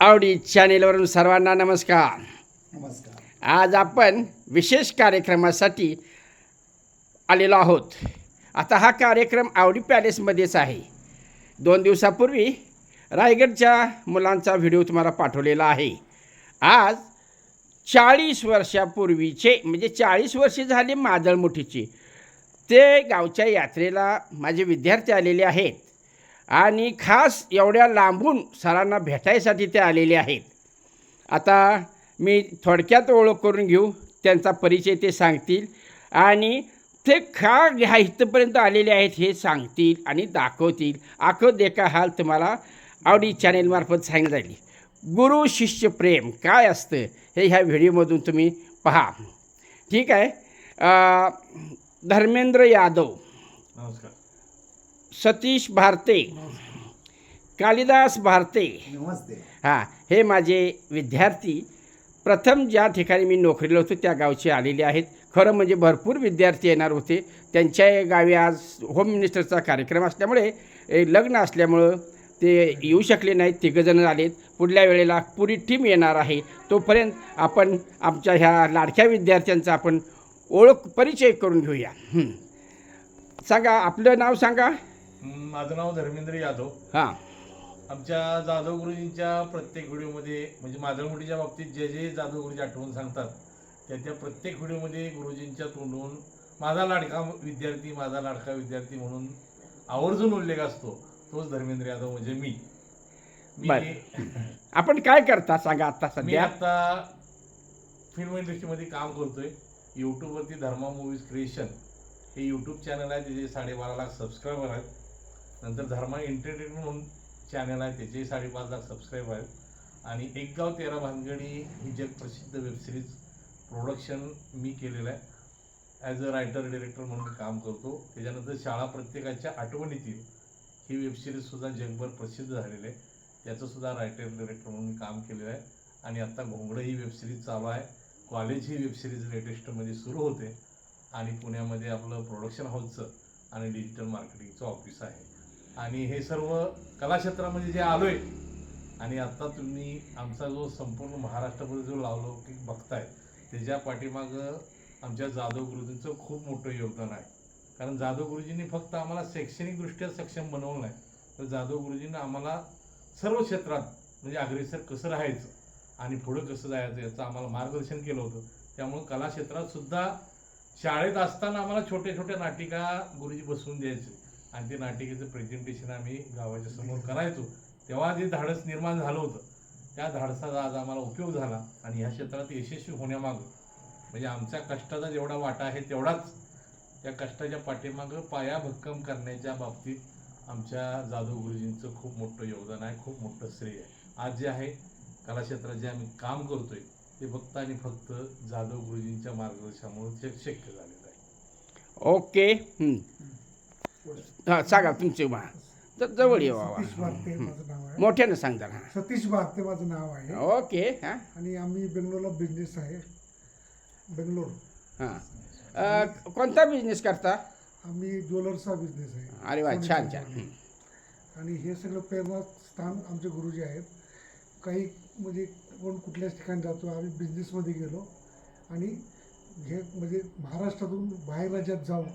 आवडी चॅनेलवरून सर्वांना नमस्कार. नमस्कार. आज आपण विशेष कार्यक्रमासाठी आलेलो आहोत. आता हा कार्यक्रम आवडी पॅलेसमध्येच आहे. दोन दिवसापूर्वी रायगडच्या मुलांचा व्हिडिओ तुम्हाला पाठवलेला आहे. आज चाळीस वर्षापूर्वीचे म्हणजे चाळीस वर्षे झाले मादळमुठीची ते गावच्या यात्रेला माझे विद्यार्थी आलेले आहेत. आणि खास एवढ्या लांबून सरांना भेटायसाठी ते आलेले आहेत. आता मी थोडक्यात ओळख करून घेऊ त्यांचा परिचय ते सांगतील आणि ते का ह्या इथपर्यंत आलेले आहेत हे सांगतील आणि दाखवतील. आखो देखा हाल तुम्हाला आवडी चॅनेलमार्फत सांगितलं जाईल गुरु शिष्य प्रेम काय असतं हे ह्या व्हिडिओमधून तुम्ही पहा. ठीक आहे? धर्मेंद्र यादव. नमस्कार. सतीश भारते कालिदास भारते. हां हे माझे विद्यार्थी. प्रथम ज्या ठिकाणी मी नोकरीला होतो त्या गावचे आलेले आहेत. खरं म्हणजे भरपूर विद्यार्थी येणार होते. त्यांच्या गावी आज होम मिनिस्टरचा कार्यक्रम असल्यामुळे लग्न असल्यामुळं ते येऊ शकले नाहीत. तिघंजणं आलेत. पुढल्या वेळेला पुरी टीम येणार आहे. तोपर्यंत आपण आमच्या ह्या लाडक्या विद्यार्थ्यांचा आपण ओळख परिचय करून घेऊया. सांगा आपलं नाव सांगा? माझं नाव धर्मेंद्र यादव. हां. आमच्या जाधव गुरुजींच्या प्रत्येक व्हिडिओमध्ये म्हणजे माधवमुठीच्या बाबतीत जे जे जाधव गुरुजी आठवून सांगतात त्या त्या प्रत्येक व्हिडिओमध्ये गुरुजींच्या तोंडून माझा लाडका विद्यार्थी माझा लाडका विद्यार्थी म्हणून आवर्जून उल्लेख असतो तोच धर्मेंद्र यादव म्हणजे मी. आपण काय करता सांगा आता मी सध्या? आता फिल्म इंडस्ट्रीमध्ये काम करतोय. यूट्यूबवरती धर्मा मूवीज क्रिएशन हे यूट्यूब चॅनल आहे त्याचे साडेबारा लाख सबस्क्रायबर आहेत. नंतर धर्मा एंटरटेनमेंट म्हणून चॅनल आहे त्याचे साडेपाच लाख सबस्क्राईब आहेत. आणि एक गाव तेरा भानगडी ही जगप्रसिद्ध वेबसिरीज प्रोडक्शन मी केलेलं आहे. ॲज अ रायटर डिरेक्टर म्हणून काम करतो. त्याच्यानंतर शाळा प्रत्येकाच्या आठवणीतील ही वेबसिरीजसुद्धा जगभर प्रसिद्ध झालेली आहे. त्याचंसुद्धा रायटर डिरेक्टर म्हणून काम केलेलं आहे. आणि आत्ता घोंगडं ही वेबसिरीज चालू आहे. कॉलेज ही वेबसिरीज लेटेस्टमध्ये सुरू होते. आणि पुण्यामध्ये आपलं प्रोडक्शन हाऊसचं आणि डिजिटल मार्केटिंगचं ऑफिस आहे. आणि हे सर्व कलाक्षेत्रामध्ये जे आलो आहे आणि आता तुम्ही आमचा जो संपूर्ण महाराष्ट्रामध्ये जो लावलौकिक बघताय त्याच्या पाठीमागं आमच्या जाधव गुरुजींचं खूप मोठं योगदान आहे. कारण जाधव गुरुजींनी फक्त आम्हाला शैक्षणिकदृष्ट्या सक्षम बनवलं नाही तर जाधव गुरुजींनी आम्हाला सर्व क्षेत्रात म्हणजे अग्रेसर कसं राहायचं आणि पुढं कसं जायचं याचं आम्हाला मार्गदर्शन केलं होतं. त्यामुळं कला सुद्धा शाळेत असताना आम्हाला छोट्या छोट्या नाटिका गुरुजी बसवून द्यायचे. आणि ते नाटिकेचं प्रेझेंटेशन आम्ही गावाच्या समोर करायचो. तेव्हा जे धाडस निर्माण झालं होतं त्या धाडसाचा आज आम्हाला उपयोग झाला आणि ह्या क्षेत्रात यशस्वी होण्यामागं. म्हणजे आमच्या कष्टाचा जेवढा वाटा आहे तेवढाच त्या कष्टाच्या पाठीमागं पाया भक्कम करण्याच्या बाबतीत आमच्या जाधव गुरुजींचं खूप मोठं योगदान आहे खूप मोठं श्रेय आहे. आज जे आहे कला क्षेत्रात जे आम्ही काम करतोय ते फक्त आणि फक्त जाधव गुरुजींच्या मार्गदर्शनामुळे ते शक्य झालेलं आहे. ओके. हं. सांगा तुमचे ज- जवळ ये सतीश भारते माझं नाव आहे. मोठ्यानं सांग जरा सतीश भारते माझं नाव आहे. ओके हां. आणि आम्ही बेंगलोरला बिझनेस आहे. बेंगलोर. हां. अ, कोणता बिझनेस करता? आम्ही ज्वेलर्सचा बिझनेस आहे. अरे वा छान छान. हं. आणि हे सगळं प्रेरणास्थान आमचे गुरुजी आहेत. काही म्हणजे कोण कुठल्याच ठिकाणी जातो आम्ही बिझनेसमध्ये गेलो. आणि हे म्हणजे महाराष्ट्रातून बाहेर राज्यात जाऊन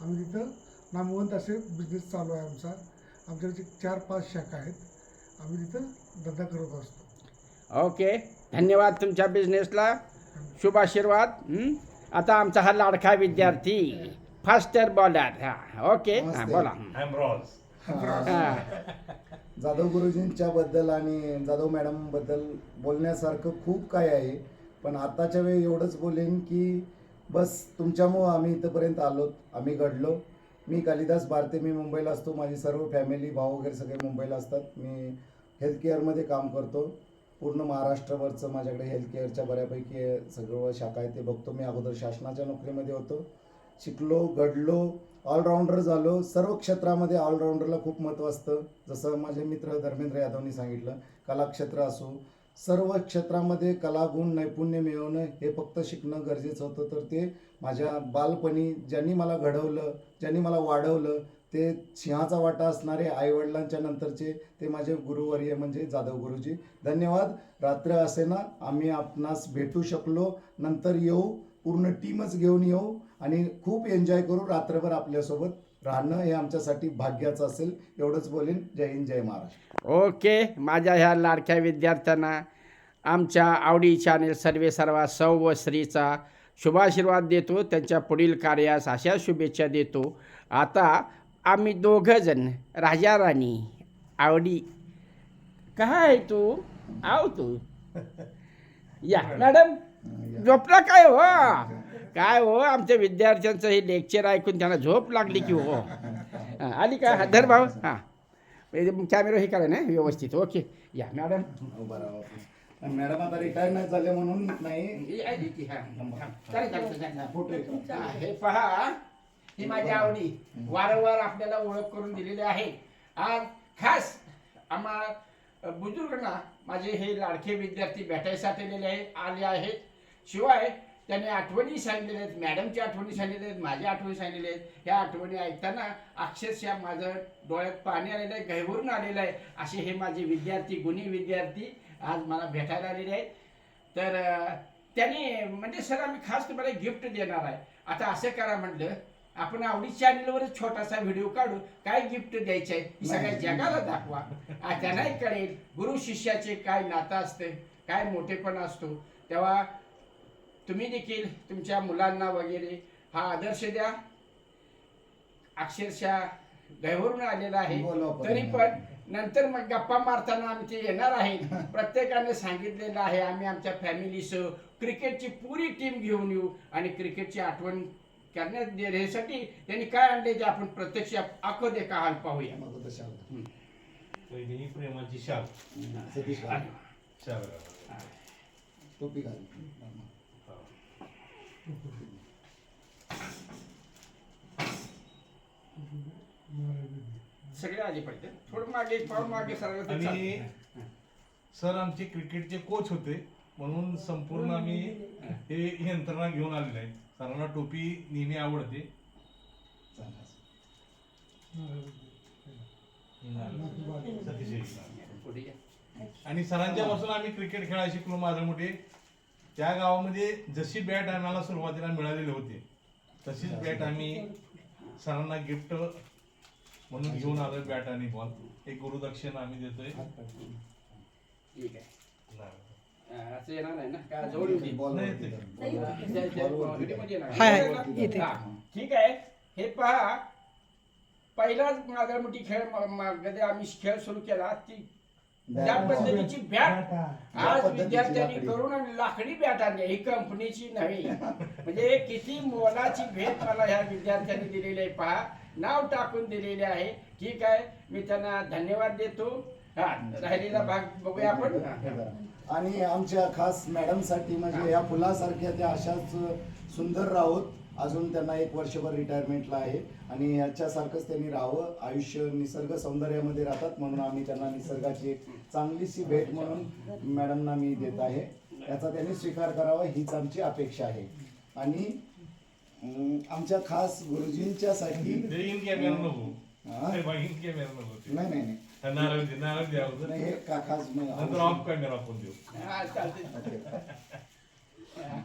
आम्ही तिथं नामवंत असे बिझनेस चालू आहे आमचा. आमच्याकडे चार पाच शाखा आहेत. आम्ही तिथं धंदा करत असतो. ओके. धन्यवाद तुमच्या बिझनेसला शुभ आशीर्वाद. हं? आता आमचा हा लाडका विद्यार्थी फास्टर बॉलर हां ओके. बोला. जाधव गुरुजींच्या बद्दल आणि जाधव मॅडमबद्दल बोलण्यासारखं खूप काय आहे. पण आताच्या वेळी एवढंच बोलेन की बस तुमच्यामुळं आम्ही इथंपर्यंत आलो आम्ही घडलो. मी कालिदास भारते मी मुंबईला असतो. माझी सर्व फॅमिली भाऊ वगैरे सगळे मुंबईला असतात. मी हेल्थ केअरमध्ये काम करतो. पूर्ण महाराष्ट्रभरचं माझ्याकडे हेल्थ केअरच्या बऱ्यापैकी सगळं शाखा आहे ते बघतो. मी अगोदर शासनाच्या नोकरीमध्ये होतो. शिकलो घडलो ऑलराऊंडर झालो. सर्व क्षेत्रामध्ये ऑलराऊंडरला खूप महत्त्व असतं. जसं माझे मित्र धर्मेंद्र यादवनी सांगितलं कलाक्षेत्र असो सर्व क्षेत्रामध्ये कलागुण नैपुण्य मिळवणं हे फक्त शिकणं गरजेचं होतं. तर ते माझ्या बालपणी ज्यांनी मला घडवलं ज्यांनी मला वाढवलं ते सिंहाचा वाटा असणारे आईवडिलांच्या नंतरचे ते माझे गुरुवर्य म्हणजे जाधव गुरुजी. धन्यवाद. रात्र असे ना आम्ही आपणास भेटू शकलो. नंतर येऊ पूर्ण टीमच घेऊन येऊ आणि खूप एन्जॉय करू रात्रभर आपल्यासोबत. राहणं हे आमच्यासाठी भाग्याचं असेल एवढंच बोलेन. जय हिंद जय महाराष्ट्र. ओके माझ्या ह्या लाडक्या विद्यार्थ्यांना आमच्या आवडी चॅनेल सर्वे सर्वा सौ व श्रीचा शुभाशीर्वाद देतो त्यांच्या पुढील कार्यास अशा शुभेच्छा देतो. आता आम्ही दोघंजण राजा राणी आवडी. काय तू? आव तू? या मॅडम. झोपला काय हो? काय हो? आमच्या विद्यार्थ्यांचं हे लेक्चर ऐकून त्यांना झोप लागली की हो. हां, आली का? हा, धर भाऊ. हां. कॅमेरा हे करा ना व्यवस्थित. ओके. या मॅडम. बरोबर. मॅडम आता रिटायर नाही झाले म्हणून नाही. हे पहा. ही माझी आवडी. वारंवार आपल्याला ओळख करून दिलेली आहे. आज खास आम्हा बुजुर्गांना माझे हे लाडके विद्यार्थी भेटायसाठी आलेले आहेत आले आहेत. शिवाय त्यांनी आठवणी सांगितलेल्या आहेत मॅडमची आठवणी सांगितलेल्या आहेत माझ्या आठवणी सांगितलेल्या आहेत. ह्या आठवणी ऐकताना अक्षरशः माझं डोळ्यात पाणी आलेलं आहे गहिवरून आलेलं आहे. असे हे माझे विद्यार्थी गुणी विद्यार्थी आज मला भेटायला आलेले आहेत. तर त्याने त्यांनी म्हणजे सर आम्ही खास तुम्हाला गिफ्ट देणार आहे. आता असं करा म्हटलं आपण आवडी चॅनलवरच छोटासा व्हिडिओ काढू काय गिफ्ट द्यायचं आहे सगळ्या जगाला दाखवा. त्यांनाही कळेल गुरु शिष्याचे काय नातं असते काय मोठेपण असतो. तेव्हा तुम्ही देखील तुमच्या मुलांना वगैरे हा आदर्श द्या. अक्षरशः गैवरून आलेला आहे. तरी पण नंतर मग गप्पा मारताना आम्ही ते येणार आहेत. प्रत्येकाने सांगितलेलं आहे आम्ही आमच्या फॅमिलीसह क्रिकेटची पुरी टीम घेऊन येऊ आणि क्रिकेटची आठवण करण्यात देण्यासाठी त्यांनी काय आणले ते आपण प्रत्यक्ष आखो दे का हाल पाहूया. तशा होतं. पहिली ही प्रेमाची शाल. सतीश घाल. शाल टोपी घाल. सगळे आले पाहिजे. थोडं मागे पाऊल मागे सरळ ते आणि चालतं. सर आमचे क्रिकेटचे कोच होते म्हणून संपूर्ण आम्ही हे यंत्रणा घेऊन आलेलो आहे. सरांना टोपी नेहमी आवडते. आणि सरांच्या पासून आम्ही क्रिकेट खेळायला शिकलो माझं मोठे. त्या गावामध्ये जशी बॅट आम्हाला सुरुवातीला मिळालेली होती तशीच बॅट आम्ही सरांना गिफ्ट म्हणून घेऊन आलोय बॅट आणि बॉल एक गुरुदक्षिणा आम्ही देतोय. ठीक आहे. असं येणार नाही ना का जवळ येऊ दे. बॉल नाही, वरती ते- धर. त्या- त्या व्हिडिओमध्ये येणार. हाय, येते. हा. ठीक आहे हे पहा पहिलाच मागामुठी खेळ म- म- कधी आम्ही खेळ सुरू केला ती त्या. पद्धतीची बॅट आज पद्धतीची विद्यार्थ्यांनी लाकडी. करून आणि लाकडी बॅट आणली ही कंपनीची नव्हे म्हणजे किती मोलाची भेट मला ह्या विद्यार्थ्यांनी दिलेली आहे पहा नाव टाकून दिलेले आहे ठीक आहे मी त्यांना धन्यवाद देतो राहिलेला भाग बघूया आपण. धरा. आणि आमच्या खास मॅडमसाठी म्हणजे या फुलासारख्या त्या अशाच सुंदर राहोत. अजून त्यांना एक वर्षभर रिटायरमेंटला आहे. आणि याच्यासारखंच त्यांनी राहावं. आयुष्य निसर्ग सौंदर्यामध्ये राहतात. म्हणून आम्ही त्यांना निसर्गाची एक चांगलीशी भेट म्हणून मॅडमना मी देत आहे. याचा त्यांनी स्वीकार करावा हीच आमची अपेक्षा आहे. आणि आमच्या खास गुरुजींच्यासाठी. नाही नाही नाही. नारळ दे नारळ द्या अगोदर. नाही हे का खास मी- नंतर ऑफ कॅमेरा आपण देऊ हा, चालतंय. ओके. हा.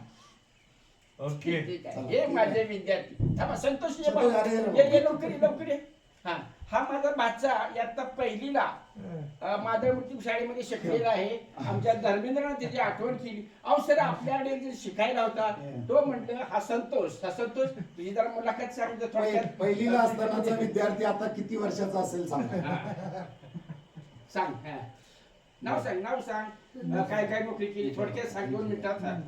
ओके ठीक आहे. हे माझे विद्यार्थी थांबा संतोष ये बा. संतोष, अरे, अरे, ये ये लवकर ये, लवकर ये. हा हा माझा बादशा यात पहिलीला अं, माधवमूर्ती शाळेमध्ये शिकलेला आहे आमच्या धर्मेंद्रनं त्याची आठवण केली अहो सर आपल्याकडे जे शिकायला होता तो म्हणतो हा संतोष हा संतोष तुझी जरा मुलाखत सांगितलं पहि- पहिलीला असतानाचा विद्यार्थी आता किती वर्षाचा असेल सांगा. सांग हा. नाव सांग नाव सांग. अं, काय काय नोकरी केली? थोडक्यात सांग दोन मिनिटात सांग.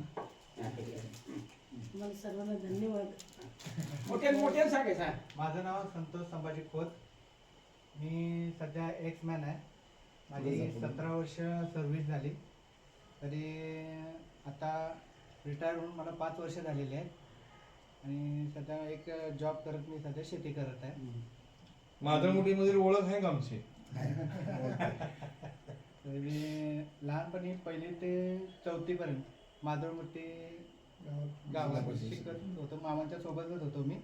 तुम्हाला सर्वांना धन्यवाद. मोठ्या मोठ्या सांगायचं हा. माझं नाव संतोष संभाजी खोत. मी सध्या एक्समॅन आहे. माझी सतरा वर्ष सर्व्हिस झाली. तरी आता रिटायर होऊन मला पाच वर्ष झालेली आहेत. आणि सध्या एक जॉब करत मी सध्या शेती करत आहे. माझ्या मुलीमध्ये ओळख आहे का आमची? तरी लहानपणी पहिली ते चौथीपर्यंत माधवमूर्ती गावात शिकत होतो. मामांच्या सोबतच होतो मी.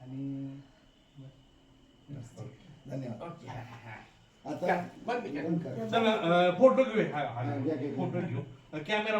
आणि धन्यवाद. ओके. आता बंद कर. बंद करा. चला फोटो घेऊ. फोटो घेऊ. कॅमेरा